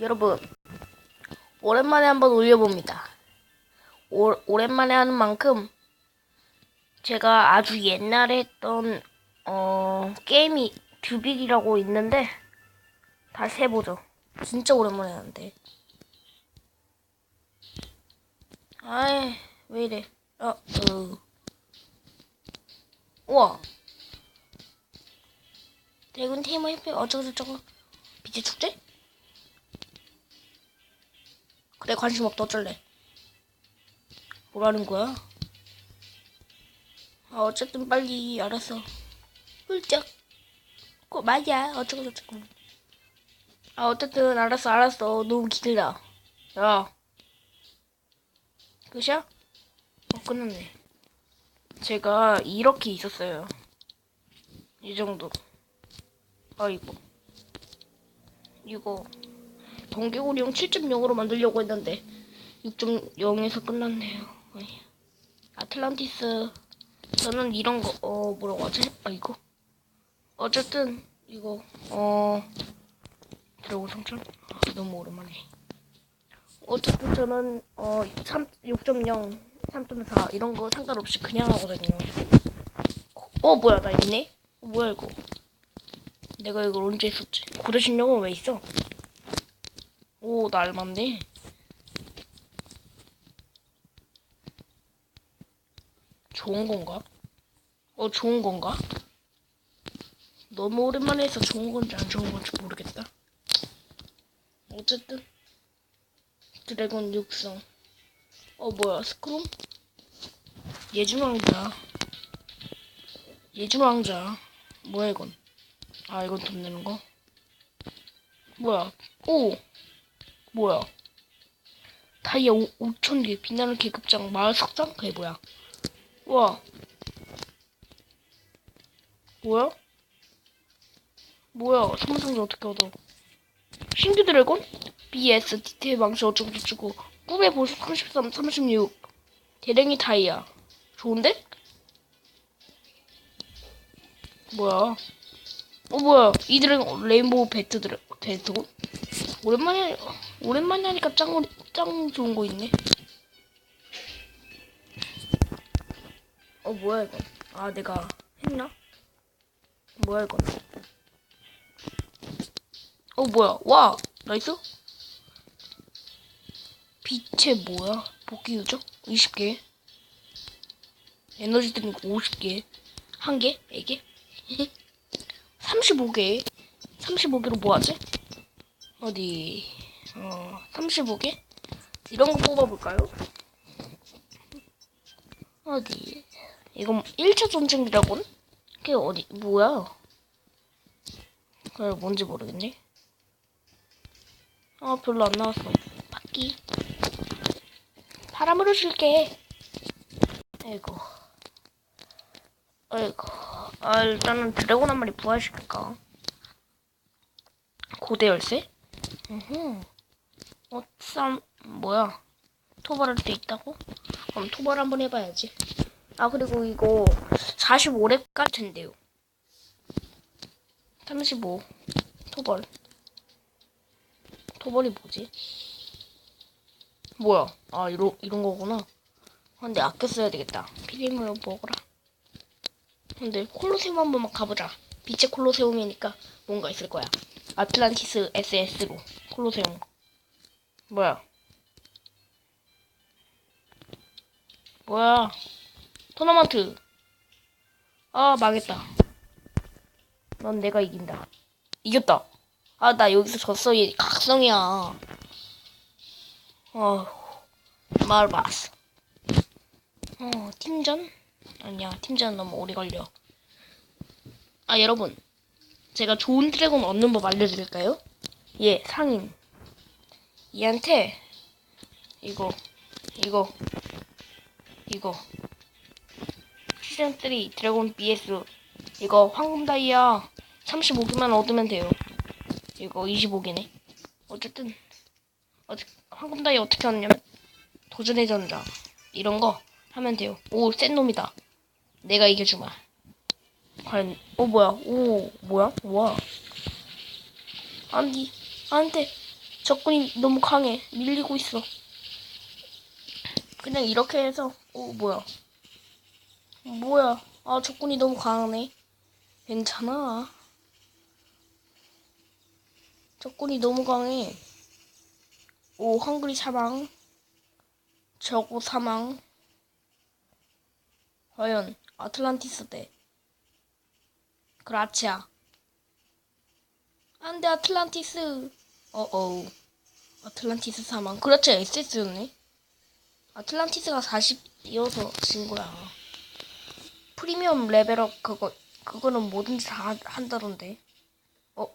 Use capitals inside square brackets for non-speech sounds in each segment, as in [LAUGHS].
여러분, 오랜만에 한번 올려봅니다. 오, 오랜만에 하는 만큼 제가 아주 옛날에 했던 어, 게임이 듀빅이라고 있는데 다시 해보죠. 진짜 오랜만에 하는데. 아이, 왜 이래. 어, 어. 우와. 대군 테이머 협회 어쩌고저쩌고 빛의 축제? 그래 관심 없다. 어쩔래? 뭐라는 거야? 아 어쨌든 빨리 알았어 훌쩍. 꼭 맞아 어쩌고 저쩌고. 아 어쨌든 알았어 알았어. 너무 길다. 야. 끝이야? 어 끝났네. 제가 이렇게 있었어요. 이 정도. 아이고 이거 번개고리용 7.0으로 만들려고 했는데 6.0에서 끝났네요. 아틀란티스 저는 이런 거 어 뭐라고 하지? 아 이거 어쨌든 이거 어 드래곤 성전 아, 너무 오랜만에 어쨌든 저는 어 3, 6.0 3.4 이런 거 상관없이 그냥 하거든요. 어 뭐야 나 있네? 어, 뭐야 이거? 내가 이걸 언제 했었지? 고대 신령은 왜 있어? 오, 나 알맞네. 좋은 건가? 어, 좋은 건가? 너무 오랜만에 해서 좋은 건지 안 좋은 건지 모르겠다. 어쨌든 드래곤 육성. 어, 뭐야, 스크롬? 예준 왕자. 예준 왕자. 뭐야, 이건? 아, 이건 돈 내는 거? 뭐야? 오! 뭐야? 다이아 5,000개 빛나는 계급장 마을 석장? 그게 뭐야? 우와. 뭐야? 뭐야? 선물상자 어떻게 얻어? 신규 드래곤? BS 디테일 망치 어쩌고저쩌고 꿈의 보석 33, 36 대랭이 다이아 좋은데? 뭐야? 어 뭐야? 이 드래곤 레인보우 배트 드래 배트곤? 오랜만에 오랜만에 하니까 짱, 짱 좋은 거 있네. 어 뭐야 이거? 아 내가 했나? 뭐야 이거? 어 뭐야? 와 나이스? 빛의 뭐야? 복귀 유적 20개. 에너지 드링크 50개. 한 개? 네 개? [LAUGHS] 35개. 35개로 뭐 하지? 어디 어 35개 이런 거 뽑아볼까요? 어디 이건 1차 전쟁 드래곤? 그게 어디 뭐야? 그래 뭔지 모르겠네. 아 별로 안 나왔어. 바퀴 바람으로 줄게. 아이고 아이고 아 일단은 드래곤 한 마리 부활시킬까? 고대 열쇠? 으흠. 어, 쌈, 뭐야. 토벌할 때 있다고? 그럼 토벌 한번 해봐야지. 아, 그리고 이거 45렙 깔 텐데요. 35. 토벌. 토벌이 뭐지? 뭐야. 아, 이러, 이런 거구나. 아, 근데 아껴 써야 되겠다. 피디물 먹어라. 근데 콜로세움 한 번만 가보자. 빛의 콜로세움이니까 뭔가 있을 거야. 아틀란티스 SS로 콜로세움. 뭐야? 뭐야? 토너먼트. 아 망했다. 넌 내가 이긴다. 이겼다. 아 나 여기서 졌어. 얘 각성이야. 어 말바스. 어 팀전? 아니야 팀전 너무 오래 걸려. 아 여러분 제가 좋은 드래곤 얻는 법 알려드릴까요? 예, 상인. 얘한테 이거, 이거, 이거. 시즌 3 드래곤 BS 이거 황금 다이아 35개만 얻으면 돼요. 이거 25개네. 어쨌든 어, 황금 다이아 어떻게 얻냐면 도전의 전자 이런 거 하면 돼요. 오, 센 놈이다. 내가 이겨주마. 과연 어 뭐야 오 뭐야 와 안디 안돼 적군이 너무 강해. 밀리고 있어. 그냥 이렇게 해서, 오, 뭐야. 뭐야. 아, 적군이 너무 강하네. 괜찮아. 적군이 너무 강해. 오, 헝그리 사망. 저고 사망. 과연, 아틀란티스 대. 그라치아. 안 돼, 아틀란티스. 어어. 아틀란티스 사망. 그렇지, SS였네. 아틀란티스가 40이어서 진 거야. 프리미엄 레벨업 그거, 그거는 뭐든지 다 한- 한다던데. 어?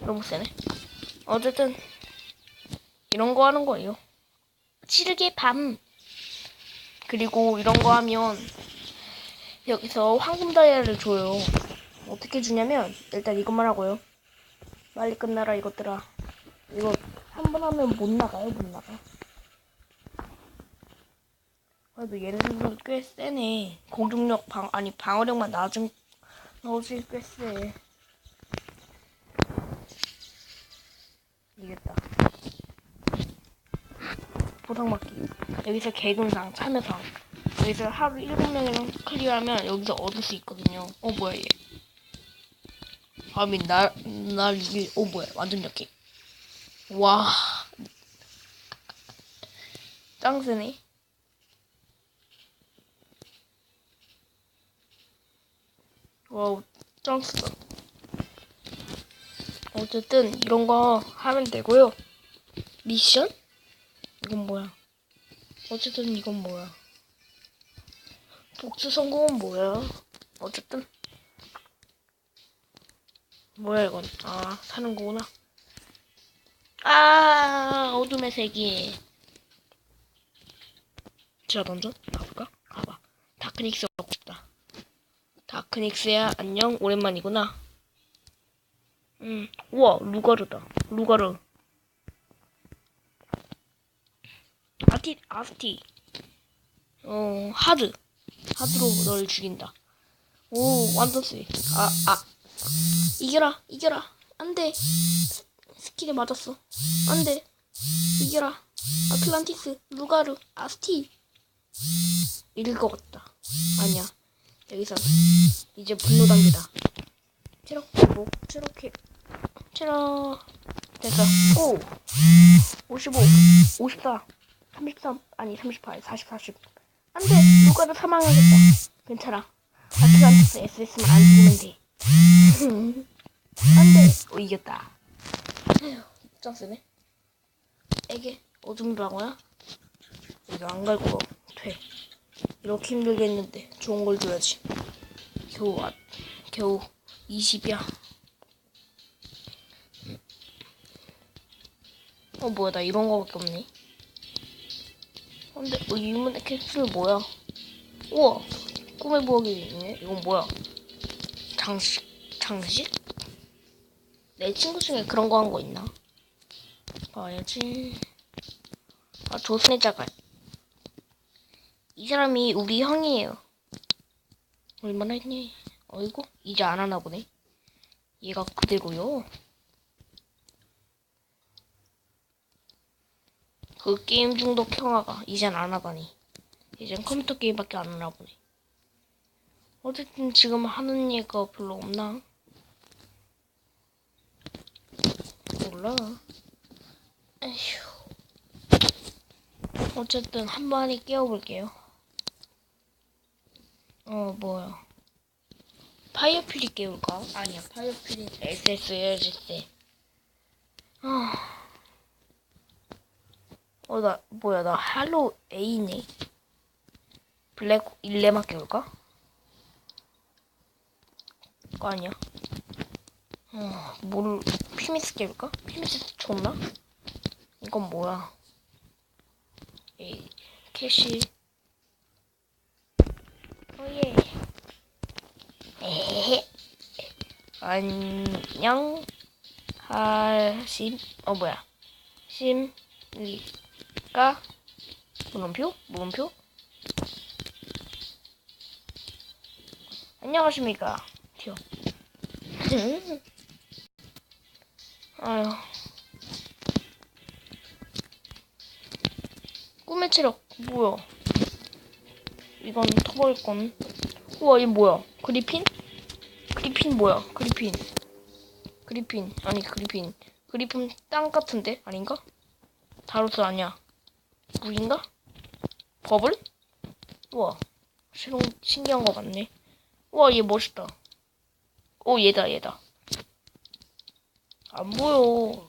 너무 세네. 어쨌든, 이런 거 하는 거예요. 찌르게 밤. 그리고 이런 거 하면, 여기서 황금 다이아를 줘요. 어떻게 주냐면 일단 이것만 하고요. 빨리 끝나라 이것들아. 이거 한 번 하면 못 나가요, 못 나가. 그래도 얘는 꽤 세네. 공중력 방 아니 방어력만 낮은 나오지 꽤 세. 이겼다. 보상받기. 여기서 개근상, 참여상. 여기서 하루 7명이랑 클리어하면 여기서 얻을 수 있거든요. 어, 뭐야, 얘. 아미, 날, 날 이길, 어, 뭐야, 완전 역해. 와. 짱 세네. 와우, 짱 세다. 어쨌든, 이런 거 하면 되고요. 미션? 이건 뭐야? 어쨌든, 이건 뭐야? 복수 성공은 뭐야? 어쨌든 뭐야 이건? 아 사는 거구나. 아 어둠의 세계. 제가 던전 가볼까? 가봐. 다크닉스 갖고 싶다. 다크닉스야 안녕 오랜만이구나. 음 우와 루가르다. 루가르. 아티 아스티. 어 하드. 하드로 널 죽인다. 오, 완전 세. 아, 아. 이겨라, 이겨라. 안 돼. 스- 스킬에 맞았어. 안 돼. 이겨라. 아틀란티스, 루가르, 아스티. 같다. 아니야. 여기서 이제 분노 단계다. 체력 뭐 체력해. 체력 됐어. 오. 55, 54, 33, 아니 38, 40, 40. 안 돼! 누가도 사망하겠다. 괜찮아. 아틀란티스 SS만 안 죽으면 돼. 이겼다. 짱 세네. 에게, 어둠 방어야? 이거 안 갈고 돼. 이렇게 힘들게 했는데 좋은 걸 줘야지. 겨우, 아, 겨우 20이야. 어, 뭐야, 나 이런 거밖에 없네. 근데 어, 이문의 캡슐 뭐야? 우와 꿈의 부엌이 있네. 이건 뭐야? 장식 장식? 내 친구 중에 그런 거 한 거 있나? 봐야지. 아 조선의 자갈. 이 사람이 우리 형이에요. 얼마나 했니? 어이구 이제 안 하나 보네. 얘가 그대로요. 그 게임 중독 평화가 이젠 안 하다니. 이젠 컴퓨터 게임밖에 안 하나 보네. 어쨌든 지금 하는 얘가 별로 없나? 몰라. 에휴. 어쨌든 한 마리 깨워볼게요. 어, 뭐야. 파이어필이 깨울까? 아니야, 파이어필이 SS 해야지, 쎄. 아. 어, 나, 뭐야, 나 할로 A네. 블랙 일레마 깨울까? 그거 아니야. 어, 뭘, 피미스 깨울까? 피미스 좋나? 이건 뭐야? 에이, 캐시. 오예. 에헤헤. 안녕. 하심, 어, 뭐야. 심, 리. 까 물음표 물음표 안녕하십니까 튀어 [LAUGHS] 아휴. 꿈의 체력, 뭐야. 이건 터벌건. 우와, 얘 뭐야. 그리핀? 그리핀 뭐야. 그리핀. 그리핀. 아니, 그리핀. 그리핀 땅 같은데? 아닌가? 다루스 아니야. 물인가? 버블? 우와. 새로운, 신기한 거 같네. 우와, 얘 멋있다. 오, 얘다, 얘다. 안 보여.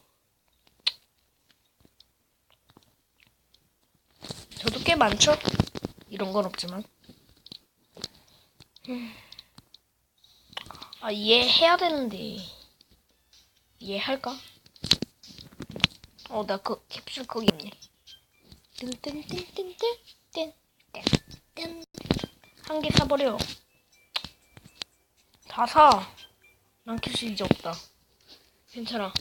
저도 꽤 많죠? 이런 건 없지만. 음. 아, 얘 해야 되는데. 얘 할까? 어, 나 그 캡슐 거기 있네. 뜬뜬뜬뜬뜬뜬뜬. 한개 사버려. 다 사. 난 캡슐 이제 없다. 괜찮아.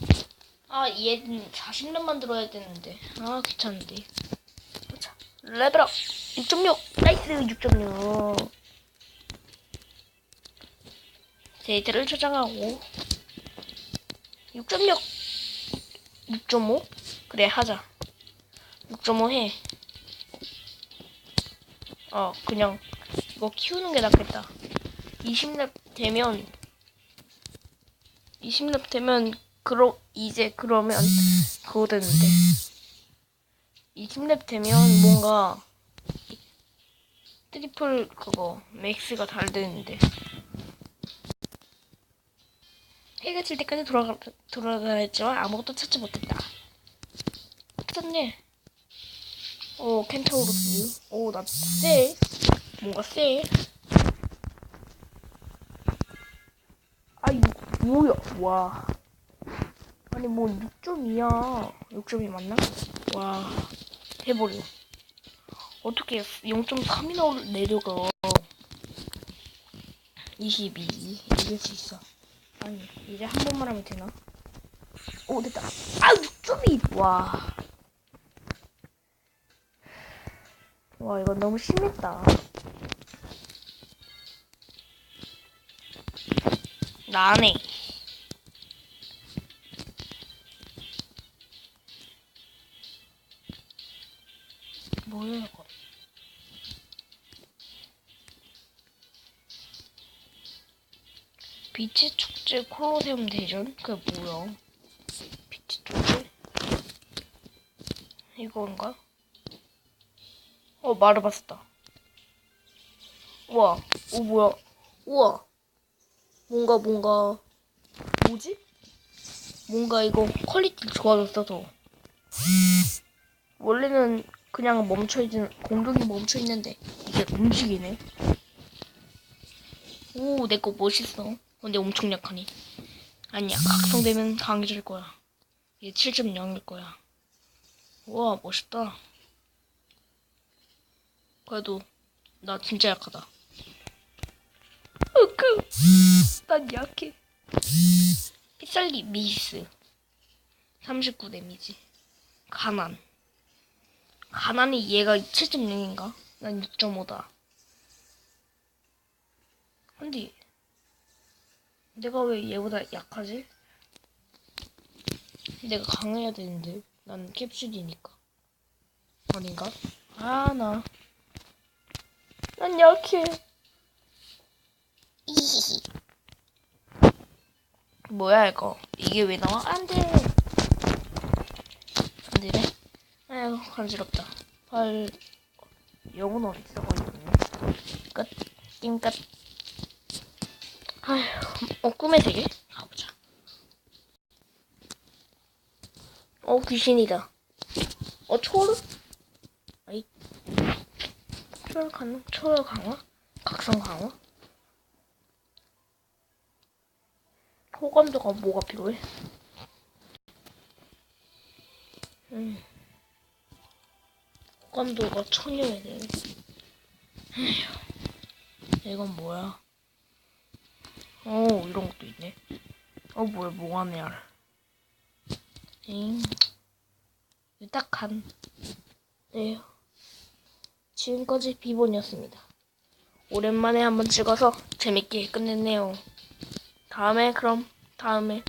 아, 얘는 40렙 만들어야 되는데. 아, 귀찮은데. 자, 레벨업! 6.6! 나이스! 6.6! 데이트를 저장하고. 6.6! 6.5? 그래, 하자. 6.5 해. 어, 그냥, 이거 키우는 게 낫겠다. 20렙 되면, 20렙 되면 그러 이제 그러면 그거 되는데 20렙 되면 뭔가 트리플 그거 맥스가 잘 되는데 해가 질 때까지 돌아가 돌아다녔지만 아무것도 찾지 못했다. 찾네. 오 켄타우로스. 오 나 쎄. 뭔가 쎄. 뭐야? 와. 아니 뭐 6점이야. 6점이 맞나? 와. 해버려. 어떻게 0.3이 나올 내려가? 22 이길 수 있어. 아니 이제 한 번만 하면 되나? 오 됐다. 아 6점이! 와. 와, 이건 너무 심했다. 나네. 빛의 축제 콜로세움 대전? 그게 뭐야? 빛의 축제? 이건가? 어 마르바스다. 우와, 오 뭐야? 우와. 뭔가 뭔가 뭐지? 뭔가 이거 퀄리티 좋아졌어 더. 원래는 그냥 멈춰 있는 공격이 멈춰 있는데 이게 움직이네. 오, 내 거 멋있어. 근데 엄청 약하니. 아니야, 각성되면 강해질 거야. 얘 7.0일 거야. 우와, 멋있다. 그래도 나 진짜 약하다. 으크, 난 약해. pit살리 미스 39 데미지. 가난. 가난이 얘가 7.0인가? 난 6.5다. 근데 내가 왜 얘보다 약하지? 내가 강해야 되는데 난 캡슐이니까 아닌가? 아 나. 난 약해. 이히히. [LAUGHS] 뭐야 이거? 이게 왜 나와? 안 돼. 안 되네. 아유 간지럽다. 발 영혼 어디 있어 걸렸네. 끝. 게임 끝. 아휴, 어 꿈의 세계 가보자. 어 귀신이다. 어 초월? 아이 초월 가능? 초월 강화? 각성 강화? 호감도가 뭐가 필요해? 음. 호감도가 천이어야 돼. 에휴. 이건 뭐야? 오, 이런 것도 있네. 어, 뭐야, 뭐하네, 알. 잉. 유딱한. 네. 지금까지 비본이었습니다. 오랜만에 한번 찍어서 재밌게 끝냈네요. 다음에, 그럼, 다음에.